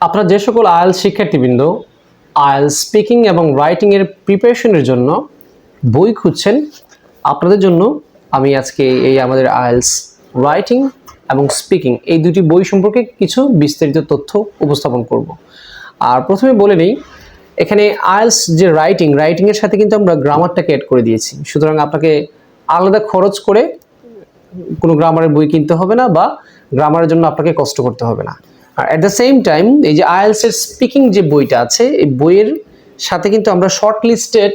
আপনারা যে সকল আয়েলস শিক্ষার্থীবৃন্দ আয়েলস স্পিকিং এবং রাইটিংয়ের প্রিপারেশনের জন্য বই খুঁজছেন, আপনাদের জন্য আমি আজকে এই আমাদের আয়েলস রাইটিং এবং স্পিকিং এই দুটি বই সম্পর্কে কিছু বিস্তারিত তথ্য উপস্থাপন করব। আর প্রথমে বলে নিই, এখানে আয়েলস যে রাইটিং রাইটিংয়ের সাথে কিন্তু আমরা গ্রামারটাকে অ্যাড করে দিয়েছি। সুতরাং আপনাকে আলাদা খরচ করে কোনো গ্রামারের বই কিনতে হবে না বা গ্রামারের জন্য আপনাকে কষ্ট করতে হবে না। আর অ্যাট দ্য সেম টাইম এই যে আইএলস এর স্পিকিং যে বইটা আছে, এই বইয়ের সাথে কিন্তু আমরা শর্ট লিস্টেড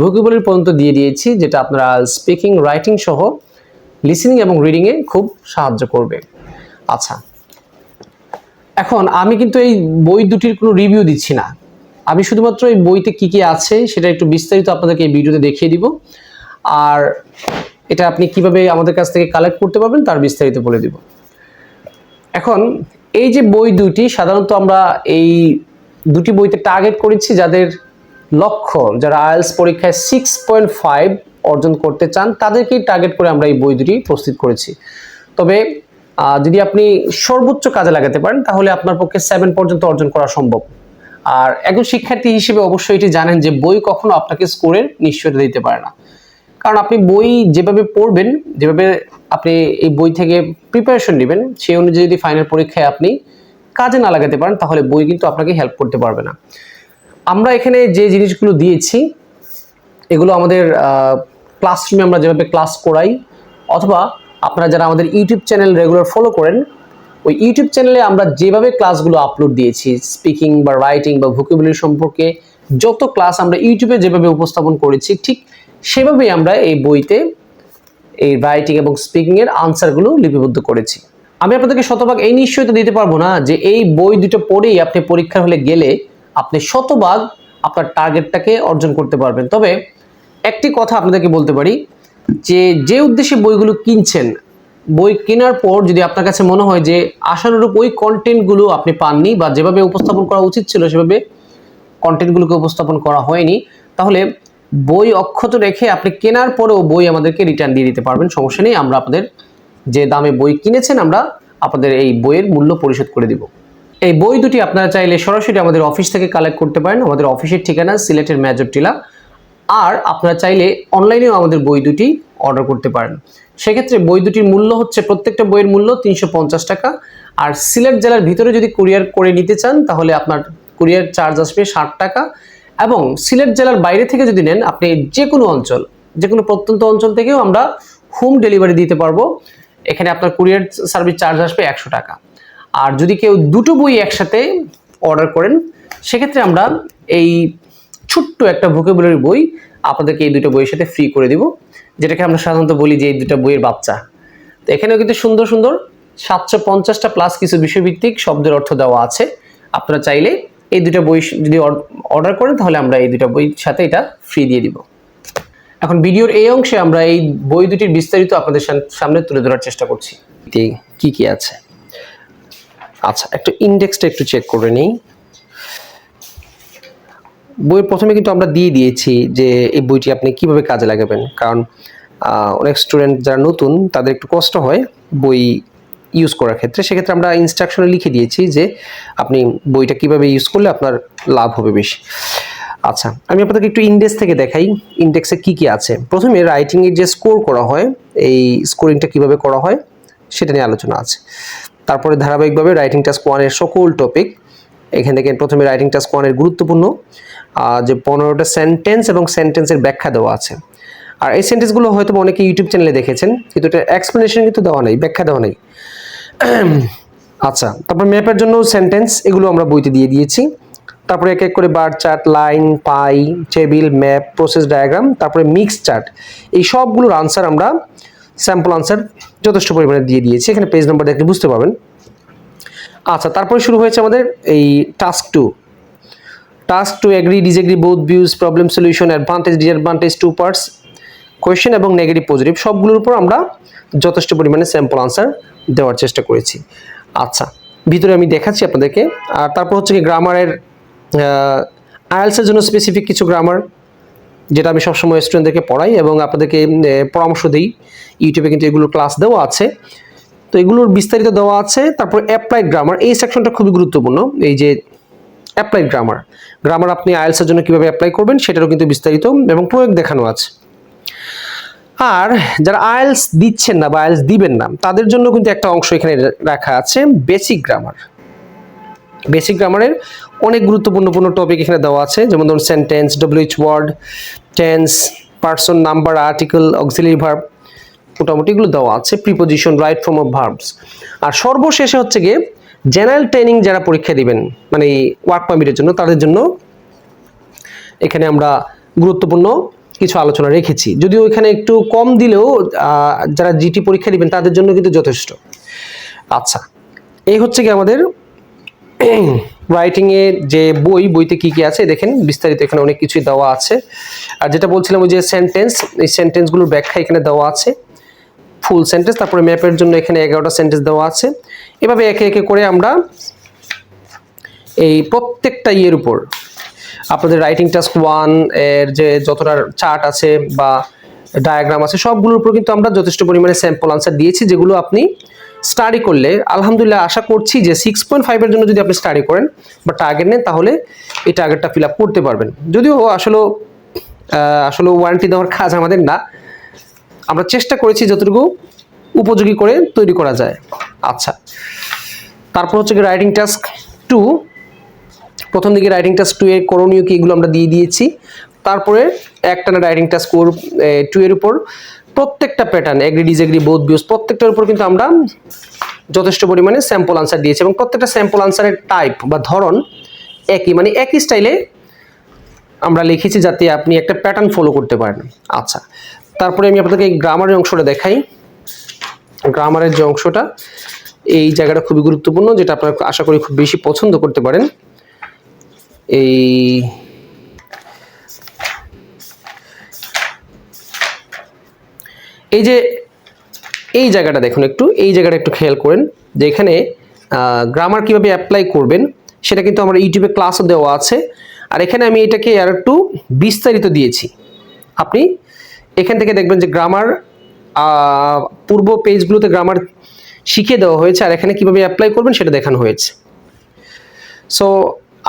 ভোকেবুলারি পর্যন্ত দিয়ে দিয়েছি, যেটা আপনারা স্পিকিং রাইটিং সহ লিসেনিং এবং রিডিংয়ে খুব সাহায্য করবে। আচ্ছা এখন আমি কিন্তু এই বই দুটির কোনো রিভিউ দিচ্ছি না। আমি শুধুমাত্র এই বইতে কি কি আছে সেটা একটু বিস্তারিত আপনাদেরকে এই ভিডিওতে দেখিয়ে দিব। আর এটা আপনি কীভাবে আমাদের কাছ থেকে কালেক্ট করতে পারবেন তার বিস্তারিত বলে দিব। এখন এই যে বই দুটি সাধারণত আমরা এই দুটি বইতে টার্গেট করেছি যাদের লক্ষ্য, যারা আইএলস পরীক্ষায় সিক্স পয়েন্ট ফাইভ অর্জন করতে চান, তাদেরকেই টার্গেট করে আমরা এই বই দুটি প্রস্তুত করেছি। তবে যদি আপনি সর্বোচ্চ কাজে লাগাতে পারেন, তাহলে আপনার পক্ষে সেভেন পর্যন্ত অর্জন করা সম্ভব। আর একজন শিক্ষার্থী হিসেবে অবশ্যই এটি জানেন যে বই কখনো আপনাকে স্কোরের নিশ্চয়তা দিতে পারে না। কারণ আপনি বই যেভাবে পড়বেন, যেভাবে আপনি এই বই থেকে প্রিপারেশন নেবেন। সেই অনুযায়ী যদি ফাইনাল পরীক্ষায় আপনি কাজে না লাগাতে পারেন, তাহলে বই কিন্তু আপনাকে হেল্প করতে পারবে না। আমরা এখানে যে জিনিসগুলো দিয়েছি, এগুলো আমাদের ক্লাসরুমে আমরা যেভাবে ক্লাস করাই, অথবা আপনারা যারা আমাদের ইউটিউব চ্যানেল রেগুলার ফলো করেন, ওই ইউটিউব চ্যানেলে আমরা যেভাবে ক্লাসগুলো আপলোড দিয়েছি স্পিকিং বা রাইটিং বা ভোকেবুলারি সম্পর্কে, যত ক্লাস আমরা ইউটিউবে যেভাবে উপস্থাপন করেছি, ঠিক সেভাবেই আমরা এই বইতে এই রাইটিং এবং স্পিকিং এর আনসারগুলো লিপিবদ্ধ করেছি। আমি আপনাদেরকে শতভাগ এই নিশ্চয়তা দিতে পারব না যে এই বই দুটো পড়েই আপনি পরীক্ষার হলে গেলে আপনি শতভাগ আপনার টার্গেটটাকে অর্জন করতে পারবেন। তবে একটি কথা আপনাদেরকে বলতে পারি যে যে উদ্দেশ্যে বইগুলো কিনছেন, বই কেনার পর যদি আপনার কাছে মনে হয় যে আশানুরূপ ওই কন্টেন্টগুলো আপনি পাননি বা যেভাবে উপস্থাপন করা উচিত ছিল, সেভাবে কন্টেন্টগুলোকে উপস্থাপন করা হয়নি, তাহলে বই অক্ষত রেখে আপনি কেনার পরেও বই আমাদেরকে রিটার্ন দিয়ে দিতে পারবেন। সমস্যা নেই, আমরা আপনাদের যে দামে বই কিনেছেন, আমরা আপনাদের এই বইয়ের মূল্য পরিশোধ করে দিব। এই বই দুটি আপনারা চাইলে সরাসরি আমাদের অফিস থেকে কালেক্ট করতে পারেন। আমাদের অফিসের ঠিকানা সিলেটের মেজর টিলা। আর আপনারা চাইলে অনলাইনেও আমাদের বই দুটি অর্ডার করতে পারেন। সেক্ষেত্রে বই দুটির মূল্য হচ্ছে প্রত্যেকটা বইয়ের মূল্য তিনশো পঞ্চাশ টাকা। আর সিলেট জেলার ভিতরে যদি কুরিয়ার করে নিতে চান, তাহলে আপনার কুরিয়ার চার্জ আসবে ষাট টাকা। এবং সিলেট জেলার বাইরে থেকে যদি নেন, আপনি যে কোনো অঞ্চল যে কোনো প্রত্যন্ত অঞ্চল থেকেও আমরা হোম ডেলিভারি দিতে পারব। এখানে আপনার কুরিয়ার সার্ভিস চার্জ আসবে একশো টাকা। আর যদি কেউ দুটো বই একসাথে অর্ডার করেন, সেক্ষেত্রে আমরা এই ছোট্ট একটা ভোকেবুলারি বই আপনাদেরকে এই দুটো বইয়ের সাথে ফ্রি করে দিব, যেটাকে আমরা সাধারণত বলি যে এই দুটো বইয়ের বাচ্চা। তো এখানেও কিন্তু সুন্দর সুন্দর, সাতশো পঞ্চাশটা প্লাস কিছু বিষয়ভিত্তিক শব্দের অর্থ দেওয়া আছে। আপনারা চাইলে এই দুটো বই যদি অর্ডার করেন, তাহলে আমরা এই দুটো বইয়ের সাথে এটা ফ্রি দিয়ে দিব। এখন ভিডিওর এই অংশে আমরা এই বই দুটির বিস্তারিত আপনাদের সাম- সামনে তুলে ধরার চেষ্টা করছি। কি কি আছে? আচ্ছা একটু ইন্ডেক্সটা একটু চেক করে নিই। বইয়ের প্রথমে কিন্তু আমরা দিয়ে দিয়েছি যে এই বইটি আপনি কীভাবে কাজে লাগাবেন। কারণ অনেক স্টুডেন্ট যারা নতুন, তাদের একটু কষ্ট হয় বই ইউজ করার ক্ষেত্রে, সেক্ষেত্রে আমরা ইনস্ট্রাকশনে লিখে দিয়েছি যে আপনি বইটা কীভাবে ইউজ করলে আপনার লাভ হবে বেশি। আচ্ছা আমি আপনাদেরকে একটু ইন্ডেক্স থেকে দেখাই। ইন্ডেক্সে কি কি আছে? প্রথমে রাইটিংয়ের যে স্কোর করা হয়, এই স্কোরিংটা কীভাবে করা হয়, সেটা নিয়ে আলোচনা আছে। তারপরে ধারাবাহিকভাবে রাইটিং টাস্ক ওয়ানের সকল টপিক এখান থেকে প্রথমে রাইটিং টাস্ক ওয়ানের গুরুত্বপূর্ণ যে পনেরোটা সেন্টেন্স এবং সেন্টেন্সের ব্যাখ্যা দেওয়া আছে। আর এই সেন্টেন্সগুলো হয়তো অনেকে ইউটিউব চ্যানেলে দেখেছেন, কিন্তু এটা এক্সপ্লেনেশন কিন্তু দেওয়া নেই, ব্যাখ্যা দেওয়া নেই। আচ্ছা তারপর ম্যাপের জন্য সেন্টেন্স এগুলো আমরা বইতে দিয়ে দিয়েছি। তারপরে এক এক করে bar chart line pie table map process diagram তারপরে মিক্স চার্ট এই সবগুলোর আনসার আমরা স্যাম্পল আনসার যথেষ্ট পরিমাণে দিয়ে দিয়েছি। এখানে পেজ নাম্বার দেখলে বুঝতে পারবেন। আচ্ছা তারপরে শুরু হয়েছে আমাদের এই task two task two agree disagree both views problem solution advantage disadvantage two parts question এবং নেগেটিভ পজিটিভ সবগুলোর উপর আমরা যথেষ্ট পরিমাণে স্যাম্পল আনসার দেওয়ার চেষ্টা করেছি। আচ্ছা ভিতরে আমি দেখাচ্ছি আপনাদেরকে। আর তারপর হচ্ছে কি গ্রামারের আইএলসের জন্য স্পেসিফিক কিছু গ্রামার যেটা আমি সবসময় স্টুডেন্টদেরকে পড়াই এবং আপনাদেরকে পরামর্শ দিই। ইউটিউবে কিন্তু এগুলো ক্লাস দেওয়া আছে। তো এগুলোর বিস্তারিত দেওয়া আছে। তারপর অ্যাপ্লাইড গ্রামার এই সেকশনটা খুবই গুরুত্বপূর্ণ। এই যে অ্যাপ্লাইড গ্রামার গ্রামার আপনি আইএলসের জন্য কীভাবে অ্যাপ্লাই করবেন সেটারও কিন্তু বিস্তারিত এবং প্রয়োগ দেখানো আছে। আর যারা আইএলস দিচ্ছেন না বা আয়েলস দিবেন না, তাদের জন্য কিন্তু একটা অংশ এখানে রাখা আছে বেসিক গ্রামার বেসিক গ্রামারের অনেক গুরুত্বপূর্ণ পূর্ণ টপিক এখানে দেওয়া আছে, যেমন ধরুন sentence WH word tense person number article auxiliary verb মোটামুটি এগুলো দেওয়া আছে preposition right form of verbs আর সর্বশেষে হচ্ছে গিয়ে জেনারেল ট্রেনিং যারা পরীক্ষা দিবেন মানে ওয়ার্ক পারমিটের জন্য, তাদের জন্য এখানে আমরা গুরুত্বপূর্ণ কিছু আলোচনা রেখেছি। যদিও এখানে একটু কম দিলেও যারা জিটি পরীক্ষা দিবেন তাদের জন্য কিন্তু যথেষ্ট। আচ্ছা এই হচ্ছে কি আমাদের রাইটিং এর যে বই, বইতে কি কি আছে দেখেন, বিস্তারিত এখানে অনেক কিছুই দেওয়া আছে। আর যেটা বলছিলাম ওই যে সেন্টেন্স এই সেন্টেন্সগুলোর ব্যাখ্যা এখানে দেওয়া আছে। ফুল সেন্টেন্স তারপরে ম্যাপের জন্য এখানে এগারোটা সেন্টেন্স দেওয়া আছে। এভাবে একে একে করে আমরা এই প্রত্যেকটা ইয়ের উপর আপনাদের রাইটিং টাস্ক ওয়ানের যে যতটা চার্ট আছে বা ডায়াগ্রাম আছে, সবগুলোর উপর কিন্তু আমরা যথেষ্ট পরিমাণে স্যাম্পল আনসার দিয়েছি, যেগুলো আপনি স্টাডি করলে, আলহামদুলিল্লাহ আশা করছি যে সিক্স পয়েন্ট ফাইভের জন্য যদি আপনি স্টাডি করেন বা টার্গেট নেন, তাহলে এই টার্গেটটা ফিল আপ করতে পারবেন। যদিও আসলে আসলে ওয়ারেন্টি দেওয়ার কাজ আমাদের না। আমরা চেষ্টা করেছি যতটুকু উপযোগী করে তৈরি করা যায়। আচ্ছা তারপর হচ্ছে রাইটিং টাস্ক টু প্রথম দিকে রাইটিং টাস্ক টু এর করণীয় কি এগুলো আমরা দিয়ে দিয়েছি। তারপরে একটানা রাইটিং টাস্ক ফোর টু এর উপর। প্রত্যেকটা প্যাটার্ন এগ্রি ডিসএগ্রি বোধ বিউজ প্রত্যেকটার উপর কিন্তু আমরা যথেষ্ট পরিমাণে স্যাম্পল আনসার দিয়েছি এবং প্রত্যেকটা স্যাম্পল আনসারের টাইপ বা ধরন একই মানে একই স্টাইলে আমরা লিখেছি যাতে আপনি একটা প্যাটার্ন ফলো করতে পারেন। আচ্ছা তারপরে আমি আপনাদেরকে গ্রামারের অংশটা দেখাই। গ্রামারের যে অংশটা, এই জায়গাটা খুবই গুরুত্বপূর্ণ, যেটা আপনারা আশা করি খুব বেশি পছন্দ করতে পারেন। এই এই যে এই জায়গাটা দেখুন একটু, এই জায়গাটা একটু খেয়াল করেন যে এখানে গ্রামার কীভাবে অ্যাপ্লাই করবেন, সেটা কিন্তু আমার ইউটিউবে ক্লাসও দেওয়া আছে। আর এখানে আমি এটাকে আর একটু বিস্তারিত দিয়েছি। আপনি এখান থেকে দেখবেন যে গ্রামার পূর্ব পেজগুলোতে গ্রামার শিখিয়ে দেওয়া হয়েছে, আর এখানে কীভাবে অ্যাপ্লাই করবেন সেটা দেখানো হয়েছে। সো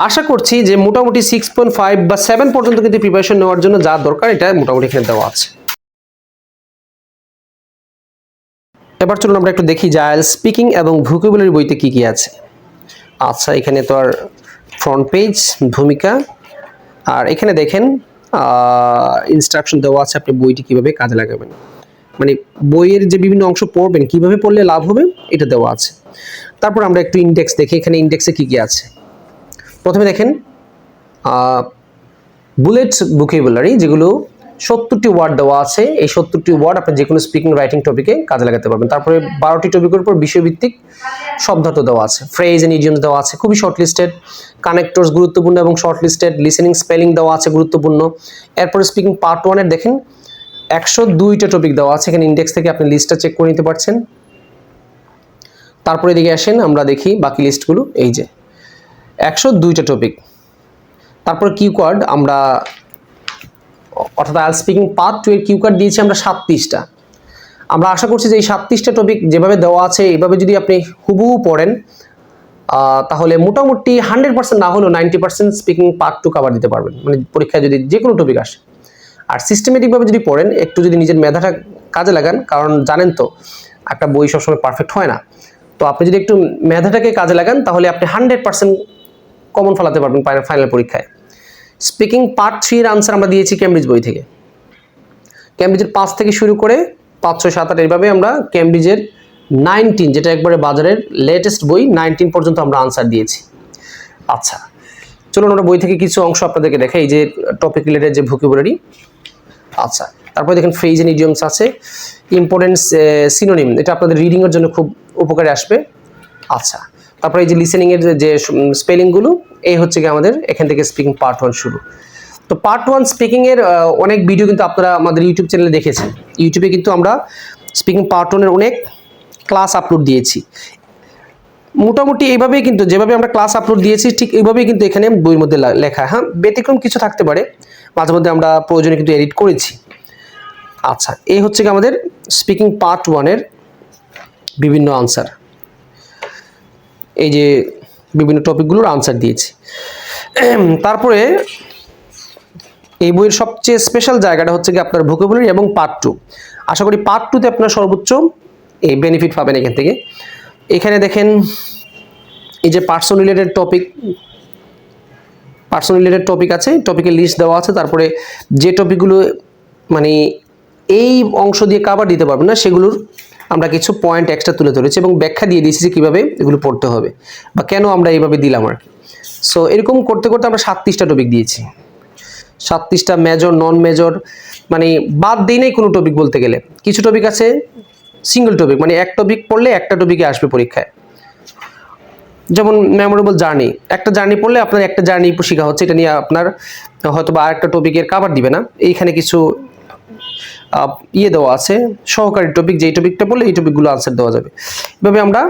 আশা করছি যে মোটামুটি সিক্স পয়েন্ট ফাইভ বা সেভেন পর্যন্ত কিন্তু প্রিপারেশন নেওয়ার জন্য যা দরকার, এটা মোটামুটি এখানে দেওয়া আছে। এবার চলুন আমরা একটু দেখি আইএল স্পিকিং এবং ভুকেবুলারি বইতে কি কি আছে। আচ্ছা এখানে তো আর ফ্রন্ট পেজ ভূমিকা। আর এখানে দেখেন ইনস্ট্রাকশন দেওয়া আছে আপনি বইটি কীভাবে কাজে লাগাবেন। মানে বইয়ের যে বিভিন্ন অংশ পড়বেন, কীভাবে পড়লে লাভ হবে, এটা দেওয়া আছে। তারপর আমরা একটু ইন্ডেক্স দেখি, এখানে ইন্ডেক্সে কি কি আছে। প্রথমে দেখেন বুলেট বুকেবুলারি যেগুলো সত্তরটি ওয়ার্ড দেওয়া আছে, এই সত্তরটি ওয়ার্ড আপনি যে কোনো স্পিকিং রাইটিং টপিকে কাজে লাগাতে পারবেন। তারপরে বারোটি টপিকের উপর বিষয়ভিত্তিক শব্দার্থ দেওয়া আছে ফ্রেজ এন্ড ইডিয়মস দেওয়া আছে, খুবই শর্ট লিস্টেড কানেক্টরস গুরুত্বপূর্ণ এবং শর্ট লিস্টেড লিসেনিং স্পেলিং দেওয়া আছে গুরুত্বপূর্ণ। এরপরে স্পিকিং পার্ট ওয়ানের দেখেন, একশো দুইটা টপিক দেওয়া আছে, এখানে ইন্ডেক্স থেকে আপনি লিস্টটা চেক করে নিতে পারছেন। তারপরে এদিকে আসেন, আমরা দেখি বাকি লিস্টগুলো এই যে। একশো দুইটা টপিক তারপর কিউ কার্ড আমরা, অর্থাৎ আইল স্পিকিং পার্ট টু এর কিউ কার্ড দিয়েছি আমরা সাতত্রিশটা। আমরা আশা করছি যে এই সাতত্রিশটা টপিক যেভাবে দেওয়া আছে এইভাবে যদি আপনি হুবহু পড়েন তাহলে মোটামুটি হান্ড্রেড পার্সেন্ট না হলেও ninety percent speaking part two cover দিতে পারবেন। মানে পরীক্ষায় যদি যে কোনো টপিক আসে। আর সিস্টেমেটিকভাবে যদি পড়েন, একটু যদি নিজের মেধাটা কাজে লাগান, কারণ জানেন তো, একটা বই সবসময় পারফেক্ট হয় না। তো আপনি যদি একটু মেধাটাকে কাজে লাগান, তাহলে আপনি হান্ড্রেড পার্সেন্ট কমন ফলাতে পারবেন ফাইনাল পরীক্ষায়। স্পিকিং পার্ট থ্রির আনসার আমরা দিয়েছি ক্যামব্রিজ বই থেকে। ক্যামব্রিজের পাঁচ থেকে শুরু করে পাঁচ, ছয়, সাত, আট এইভাবে আমরা ক্যামব্রিজের নাইনটিন যেটা একবারে বাজারের লেটেস্ট বই নাইনটিন পর্যন্ত আমরা আনসার দিয়েছি। আচ্ছা চলুন আমরা বই থেকে কিছু অংশ আপনাদেরকে দেখাই, এই যে টপিক রিলেটেড যে ভুকিবুলারি আচ্ছা তারপরে দেখেন ফ্রেজ এন্ড ইডিয়মস আছে। ইম্পর্টেন্স সিনোনিম এটা আপনাদের রিডিংয়ের জন্য খুব উপকারে আসবে। আচ্ছা তারপরে এই যে লিসেনিংয়ের যে স্পেলিংগুলো এই হচ্ছে কি আমাদের এখান থেকে স্পিকিং পার্ট ওয়ান শুরু। তো পার্ট ওয়ান স্পিকিংয়ের অনেক ভিডিও কিন্তু আপনারা আমাদের ইউটিউব চ্যানেলে দেখেছেন। ইউটিউবে কিন্তু আমরা স্পিকিং পার্ট ওয়ানের অনেক ক্লাস আপলোড দিয়েছি। মোটামুটি এইভাবেই কিন্তু, যেভাবে আমরা ক্লাস আপলোড দিয়েছি, ঠিক এইভাবেই কিন্তু এখানে বইয়ের মধ্যে লেখা। হ্যাঁ ব্যতিক্রম কিছু থাকতে পারে, মাঝে মধ্যে আমরা প্রয়োজনে কিন্তু এডিট করেছি। আচ্ছা এই হচ্ছে আমাদের স্পিকিং পার্ট ওয়ানের বিভিন্ন আনসার এই যে বিভিন্ন টপিকগুলোর আনসার দিয়েছি। তারপরে এই বইয়ের সবচেয়ে স্পেশাল জায়গাটা হচ্ছে কি আপনার ভোকাবুলারি এবং পার্ট টু আশা করি পার্ট টুতে আপনার সর্বোচ্চ এই বেনিফিট পাবেন এখান থেকে। এখানে দেখেন, এই যে person related topic person related topic আছে টপিকের লিস্ট দেওয়া আছে, তারপরে যে টপিকগুলো মানে এই অংশ দিয়ে কাভার দিতে পারবেন না, সেগুলোর আমরা কিছু পয়েন্ট এক্সট্রা তুলে ধরেছি এবং ব্যাখ্যা দিয়ে দিয়েছি যে কীভাবে এগুলো পড়তে হবে বা কেন আমরা এইভাবে দিলাম আর কি। সো এরকম করতে করতে আমরা সাতত্রিশটা টপিক দিয়েছি। সাতত্রিশটা মেজর নন মেজর মানে বাদ দিই নাই কোনো টপিক বলতে গেলে। কিছু টপিক আছে সিঙ্গেল টপিক মানে এক টপিক পড়লে একটা টপিকে আসবে পরীক্ষায়। যেমন মেমোরেবল জার্নি একটা জার্নি পড়লে আপনার একটা জার্নি শেখা হচ্ছে, এটা নিয়ে আপনার হয়তো বা আরেকটা টপিকের কাভার দিবে না। এইখানে কিছু ইয়ে দেওয়া আছে, সহকারী টপিক যেই টপিকটা বললে এই টপিকগুলো আনসার দেওয়া যাবে। এভাবে আমরা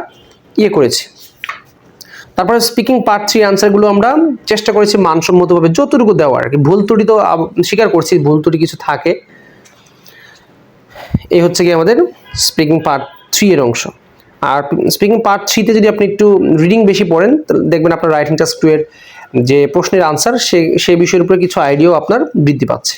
ইয়ে করেছি। তারপরে স্পিকিং পার্ট থ্রি আনসারগুলো আমরা চেষ্টা করেছি মানসম্মতভাবে, যতটুকু দেওয়ার আর কি। ভুল ত্রুটি তো স্বীকার করছি, ভুল ত্রুটি কিছু থাকে। এই হচ্ছে কি আমাদের স্পিকিং পার্ট থ্রি এর অংশ। আর স্পিকিং পার্ট থ্রিতে যদি আপনি একটু রিডিং বেশি পড়েন, তাহলে দেখবেন আপনার রাইটিং টাস্ক টু এর যে প্রশ্নের আনসার সে সেই বিষয়ের উপরে কিছু আইডিয়াও আপনার বৃদ্ধি পাচ্ছে।